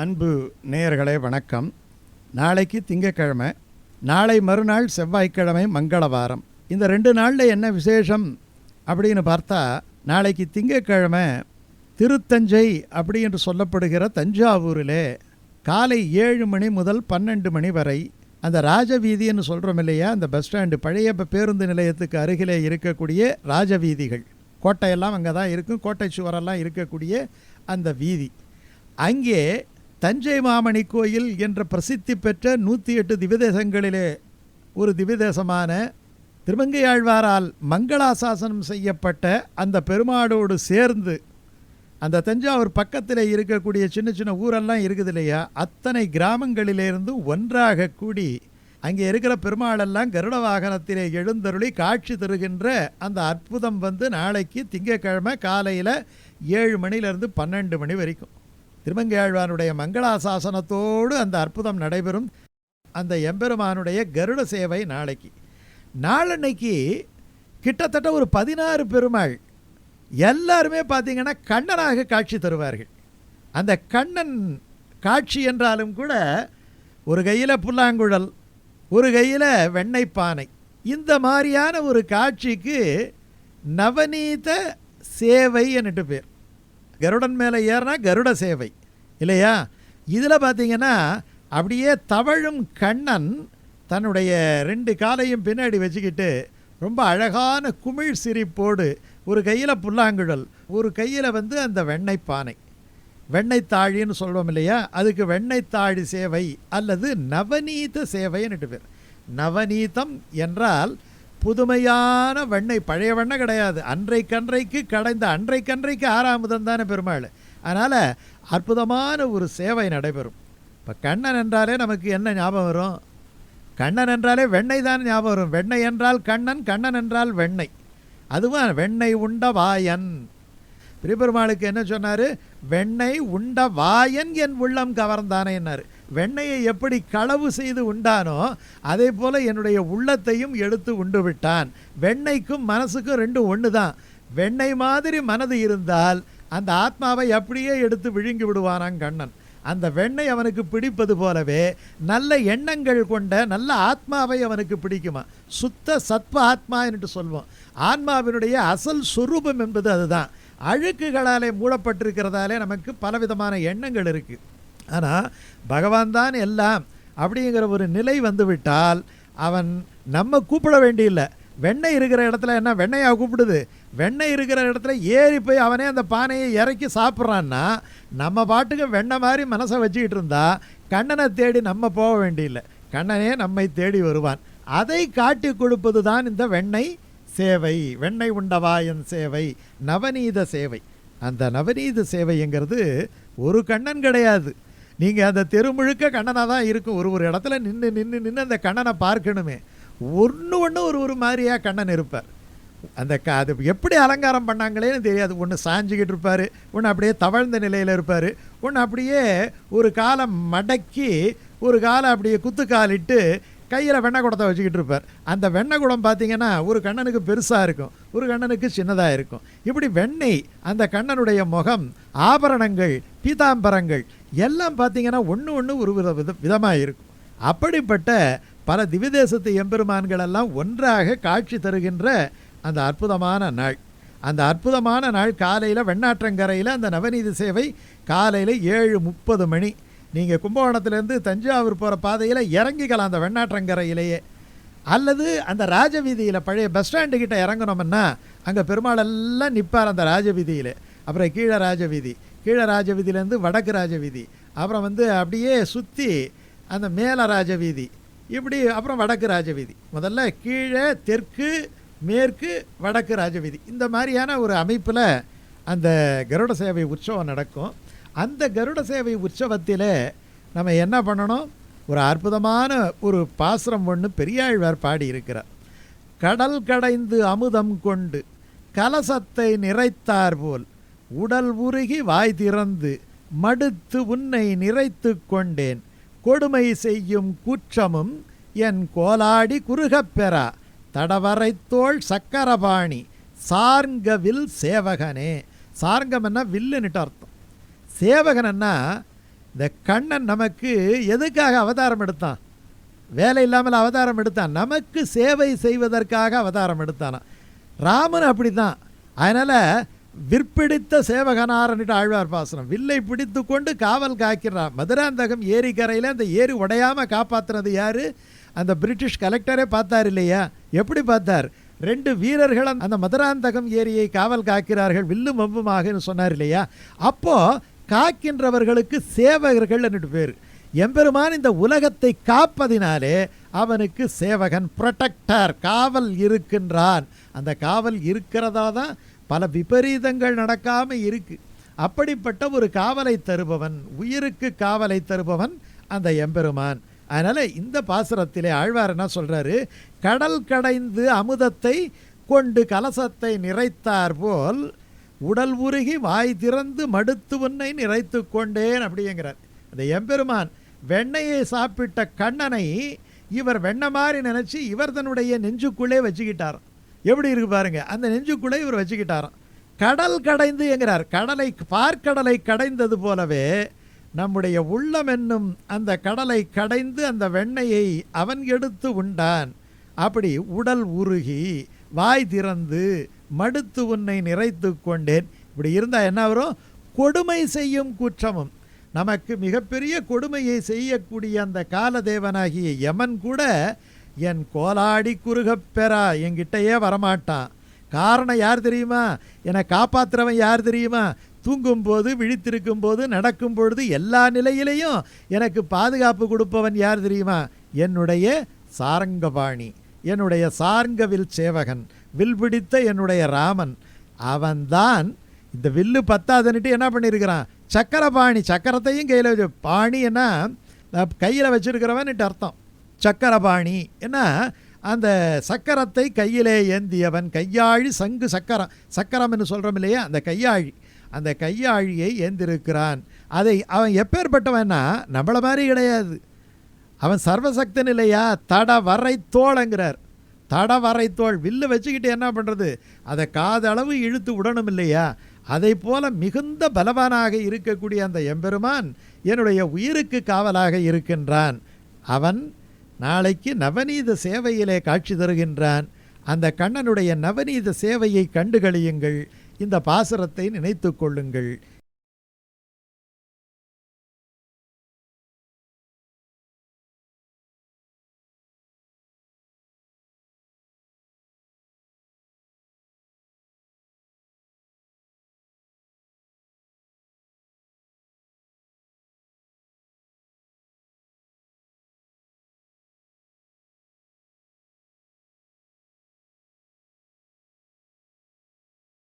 அன்பு நேயர்களே வணக்கம். நாளைக்கு திங்கக்கிழமை நாளை மறுநாள் செவ்வாய்க்கிழமை மங்களவாரம். இந்த ரெண்டு நாளில் என்ன விசேஷம் அப்படின்னு பார்த்தா நாளைக்கு திங்கக்கிழமை திருத்தஞ்சை அப்படி என்று சொல்லப்படுகிற தஞ்சாவூரிலே காலை ஏழு மணி முதல் பன்னெண்டு மணி வரை அந்த ராஜவீதின்னு சொல்கிறோம் இல்லையா அந்த பஸ் ஸ்டாண்டு பழைய பேருந்து நிலையத்துக்கு அருகிலே இருக்கக்கூடிய ராஜவீதிகள். கோட்டையெல்லாம் அங்கே தான் இருக்கும் கோட்டை சுவரெல்லாம் இருக்கக்கூடிய அந்த வீதி. அங்கே தஞ்சை மாமணி கோயில் என்ற பிரசித்தி பெற்ற நூற்றி எட்டு திவிதேசங்களிலே ஒரு திவிதேசமான திருமங்கையாழ்வாரால் மங்களாசாசனம் செய்யப்பட்ட அந்த பெருமாடோடு சேர்ந்து அந்த தஞ்சாவூர் பக்கத்தில் இருக்கக்கூடிய சின்ன சின்ன ஊரெல்லாம் இருக்குது இல்லையா அத்தனை கிராமங்களிலிருந்து ஒன்றாக கூடி அங்கே இருக்கிற பெருமாளெல்லாம் கருட வாகனத்திலே எழுந்தருளி காட்சி தருகின்ற அந்த அற்புதம் வந்து நாளைக்கு திங்கட்கிழமை காலையில் ஏழு மணிலேருந்து பன்னெண்டு மணி வரைக்கும். திருமங்கையாழ்வானுடைய மங்களாசாசனத்தோடு அந்த அற்புதம் நடைபெறும். அந்த எம்பெருமானுடைய கருட சேவை நாளைக்கு. நாளன்னைக்கு கிட்டத்தட்ட ஒரு பதினாறு பெருமாள் எல்லாருமே பார்த்திங்கன்னா கண்ணனாக காட்சி தருவார்கள். அந்த கண்ணன் காட்சி என்றாலும் கூட ஒரு கையில் புல்லாங்குழல் ஒரு கையில் வெண்ணெய் பானை இந்த மாதிரியான ஒரு காட்சிக்கு நவநீத சேவை என்னட்டு பேர். கருடன் மேலே ஏறினா கருட சேவை. இல்லையா? இதில் பார்த்தீங்கன்னா அப்படியே தவழும் கண்ணன் தன்னுடைய ரெண்டு காலையும் பின்னாடி வச்சுக்கிட்டு ரொம்ப அழகான குமிழ் சிரிப்போடு ஒரு கையில் புல்லாங்குழல் ஒரு கையில் வந்து அந்த வெண்ணெய் பானை. வெண்ணெய் தாழின்னு சொல்லுவோம் இல்லையா? அதுக்கு வெண்ணெய் தாழி சேவை அல்லது நவநீத சேவைன்னுட்டு பேர். நவநீதம் என்றால் புதுமையான வெண்ணை பழைய வெண்ணெய் கிடையாது. அன்றைக்கன்றைக்கு கடைந்த அன்றைக்கன்றைக்கு ஆறாமுதம் தானே பெருமாள். அதனால் அற்புதமான ஒரு சேவை நடைபெறும். இப்போ கண்ணன் என்றாலே நமக்கு என்ன ஞாபகம் வரும்? கண்ணன் என்றாலே வெண்ணெய் தான் ஞாபகம் வரும். வெண்ணெய் என்றால் கண்ணன் கண்ணன் என்றால் வெண்ணெய். அதுவும் வெண்ணெய் உண்ட வாயன். பெரியபெருமாளுக்கு என்ன சொன்னார்? வெண்ணெய் உண்ட வாயன் என் உள்ளம் கவர்ந்தானே என்னார். வெண்ணையை எப்படி களவு செய்து உண்டானோ அதே போல் என்னுடைய உள்ளத்தையும் எடுத்து உண்டு விட்டான். வெண்ணெய்க்கும் மனசுக்கும் ரெண்டும் ஒன்று தான் வெண்ணெய் மாதிரி மனது இருந்தால் அந்த ஆத்மாவை அப்படியே எடுத்து விழுங்கி விடுவானாம் கண்ணன். அந்த வெண்ணெய் அவனுக்கு பிடிப்பது போலவே நல்ல எண்ணங்கள் கொண்ட நல்ல ஆத்மாவை அவனுக்கு பிடிக்குமா? சுத்த சத்வ ஆத்மா என்று சொல்வோம். ஆன்மாவினுடைய அசல் சுரூபம் என்பது அதுதான். அழுக்குகளாலே மூடப்பட்டிருக்கிறதாலே நமக்கு பலவிதமான எண்ணங்கள் இருக்குது ஆனால் பகவான் தான் எல்லாம். அப்படிங்கிற ஒரு நிலை வந்துவிட்டால் அவன் நம்ம கூப்பிட வேண்டியில்லை. வெண்ணெய் இருக்கிற இடத்துல என்ன வெண்ணையாக கூப்பிடுது? வெண்ணெய் இருக்கிற இடத்துல ஏறி போய் அவனே அந்த பானையை இறக்கி சாப்பிட்றான்னா நம்ம பாட்டுக்கு வெண்ணெய் மாதிரி மனசை வச்சுக்கிட்டு இருந்தா கண்ணனை தேடி நம்ம போக வேண்டியில்லை. கண்ணனே நம்மை தேடி வருவான். அதை காட்டி கொடுப்பது தான் இந்த வெண்ணெய் சேவை. வெண்ணெய் உண்டவாயன் சேவை? நவநீத சேவை. அந்த நவநீத சேவைங்கிறது ஒரு கண்ணன் கிடையாது. நீங்கள் அந்த தெரு முழுக்க கண்ணனாக தான் இருக்கும். ஒரு ஒரு இடத்துல நின்று நின்று நின்று அந்த கண்ணனை பார்க்கணுமே. ஒன்று ஒன்று ஒரு ஒரு மாதிரியாக கண்ணன் இருப்பார். அந்த க அது எப்படி அலங்காரம் பண்ணாங்களேன்னு தெரியாது. ஒன்று சாஞ்சிக்கிட்டு இருப்பார் ஒன்று அப்படியே தவழ்ந்த நிலையில் இருப்பார் ஒன்று அப்படியே ஒரு காலை மடக்கி ஒரு காலை அப்படியே குத்துக்காலிட்டு கையில் வெண்ணை குடத்தை வச்சுக்கிட்டு இருப்பார். அந்த வெண்ணை குடம் பார்த்தீங்கன்னா ஒரு கண்ணனுக்கு பெருசாக இருக்கும் ஒரு கண்ணனுக்கு சின்னதாக இருக்கும். இப்படி வெண்ணெய் அந்த கண்ணனுடைய முகம் ஆபரணங்கள் பீதாம்பரங்கள். எல்லாம் பார்த்தீங்கன்னா ஒன்று ஒன்று ஒரு வித வித விதமாக இருக்கும். அப்படிப்பட்ட பல திவிதேசத்து எம்பெருமான்கள் எல்லாம் ஒன்றாக காட்சி தருகின்ற அந்த அற்புதமான நாள். அந்த அற்புதமான நாள் காலையில் வெண்ணாற்றங்கரையில் அந்த நவநீதி சேவை காலையில் ஏழு முப்பது மணி. நீங்கள் கும்பகோணத்துலேருந்து தஞ்சாவூர் போகிற பாதையில் இறங்கிக்கலாம் அந்த வெண்ணாற்றங்கரையிலேயே. அல்லது அந்த ராஜவீதியில் பழைய பஸ் ஸ்டாண்டு கிட்ட இறங்கணும்னா அங்கே பெருமாள் எல்லாம் நிற்பார் அந்த ராஜவீதியில். அப்புறம் கீழே ராஜவீதி. கீழே ராஜவீதியிலேருந்து வடக்கு ராஜவீதி. அப்புறம் வந்து அப்படியே சுற்றி அந்த மேல ராஜவீதி. இப்படி அப்புறம் வடக்கு ராஜவீதி. முதல்ல கீழே தெற்கு மேற்கு வடக்கு ராஜவீதி. இந்த மாதிரியான ஒரு அமைப்பில் அந்த கருட சேவை உற்சவம் நடக்கும். அந்த கருட சேவை உற்சவத்தில் நம்ம என்ன பண்ணணும்? ஒரு அற்புதமான ஒரு பாசுரம் ஒன்று பெரியாழ்வார் பாடி இருக்கிறார் கடல் கடைந்து அமுதம் கொண்டு கலசத்தை நிறைத்தார் போல். உடல் உருகி வாய் திறந்து மடுத்து உன்னை நிறைத்து கொண்டேன். கொடுமை செய்யும் குற்றமும் என் கோலாடி குறுகப்பெறா தடவரைத்தோள் சக்கரபாணி சார்ங்கவில் சேவகனே. சார்ங்கம்னா வில்லுன்னுட்டு அர்த்தம். சேவகனன்னா இந்த கண்ணன் நமக்கு எதுக்காக அவதாரம் எடுத்தான்? வேலை இல்லாமல் அவதாரம் எடுத்தான். நமக்கு சேவை செய்வதற்காக அவதாரம் எடுத்தானா? ராமன் அப்படி தான் அதனால் விற்பிடித்த சேவகனாரன்ட்டு ஆழ்வார் பாசனம். வில்லை பிடித்து கொண்டு காவல் காக்கிறான் மதுராந்தகம் ஏரிக்கரையில் அந்த ஏரி உடையாமல் காப்பாற்றுனது யார்? அந்த பிரிட்டிஷ் கலெக்டரே பார்த்தார் இல்லையா? எப்படி பார்த்தார்? ரெண்டு வீரர்கள் அந்த மதுராந்தகம் ஏரியை காவல் காக்கிறார்கள் வில்லும் மம்புமாக சொன்னார் இல்லையா? அப்போது காக்கின்றவர்களுக்கு சேவகர்கள் என்னட்டு பேர். எம்பெருமான் இந்த உலகத்தை காப்பதினாலே அவனுக்கு சேவகன் புரொட்டக்டர் காவல் இருக்கின்றான். அந்த காவல் இருக்கிறதா தான் பல விபரீதங்கள் நடக்காமல் இருக்குது அப்படிப்பட்ட ஒரு காவலை தருபவன் உயிருக்கு காவலை தருபவன் அந்த எம்பெருமான். அதனால் இந்த பாசுரத்திலே ஆழ்வார் என்ன சொல்கிறாரு கடல் கடைந்து அமுதத்தை கொண்டு கலசத்தை நிறைத்தார் போல் உடல் உருகி வாய் திறந்து மடுத்து உன்னை நிறைத்து கொண்டேன் அப்படிங்கிறார். அந்த எம்பெருமான் வெண்ணையை சாப்பிட்ட கண்ணனை இவர் வெண்ணை மாதிரி நினச்சி இவர் தன்னுடைய நெஞ்சுக்குள்ளே வச்சுக்கிட்டார் எப்படி இருக்கு பாருங்க. அந்த நெஞ்சுக்குள்ளே இவர் வச்சுக்கிட்டாராம். கடல் கடைந்து என்கிறார். கடலை பார்க்கடலை கடைந்தது போலவே நம்முடைய உள்ளம் என்னும் அந்த கடலை கடைந்து அந்த வெண்ணையை அவன் எடுத்து உண்டான். அப்படி உடல் உருகி வாய் திறந்து மடுத்து உன்னை நிறைத்து கொண்டேன். இப்படி இருந்தால் என்ன வரும்? கொடுமை செய்யும் குற்றமும். நமக்கு மிகப்பெரிய கொடுமையை செய்யக்கூடிய அந்த காலதேவனாகிய யமன் கூட என் கோலாடி குறுகப் பெறா என்கிட்டயே வரமாட்டான் காரணம் யார் தெரியுமா? என்னை காப்பாற்றுறவன் யார் தெரியுமா? தூங்கும்போது விழித்திருக்கும் போது நடக்கும் பொழுது எல்லா நிலையிலையும் எனக்கு பாதுகாப்பு கொடுப்பவன் யார் தெரியுமா? என்னுடைய சாரங்கபாணி என்னுடைய சார்ங்கவில் சேவகன் வில் பிடித்த என்னுடைய ராமன். அவன்தான் இந்த வில்லு பத்தாதுன்னுட்டு என்ன பண்ணியிருக்கிறான் சக்கரபாணி சக்கரத்தையும் கையில் வச்சு பாணின்னா கையில் வச்சுருக்கிறவன்ட்டு அர்த்தம். சக்கரபாணி. ஏன்னா அந்த சக்கரத்தை கையிலே ஏந்தியவன் கையாழி சங்கு சக்கரம் சக்கரம்னு சொல்கிறோம் இல்லையா? அந்த கையாழி. அந்த கையாழியை ஏந்திருக்கிறான். அதை அவன் எப்பேற்பட்டவன்னா நம்மள மாதிரி கிடையாது. அவன் சர்வசக்தன் இல்லையா? தட வரை தோளுங்கிறார். தட வரை தோல் வில்லு வச்சுக்கிட்டு என்ன பண்ணுறது அதை காதளவு இழுத்து விடணும் இல்லையா? அதை போல மிகுந்த பலவானாக இருக்கக்கூடிய அந்த எம்பெருமான் என்னுடைய உயிருக்கு காவலாக இருக்கின்றான். அவன் நாளைக்கு நவநீத சேவையிலே காட்சி தருகின்றான். அந்த கண்ணனுடைய நவநீத சேவையை கண்டுகளியுங்கள். இந்த பாசுரத்தை நினைத்து கொள்ளுங்கள்.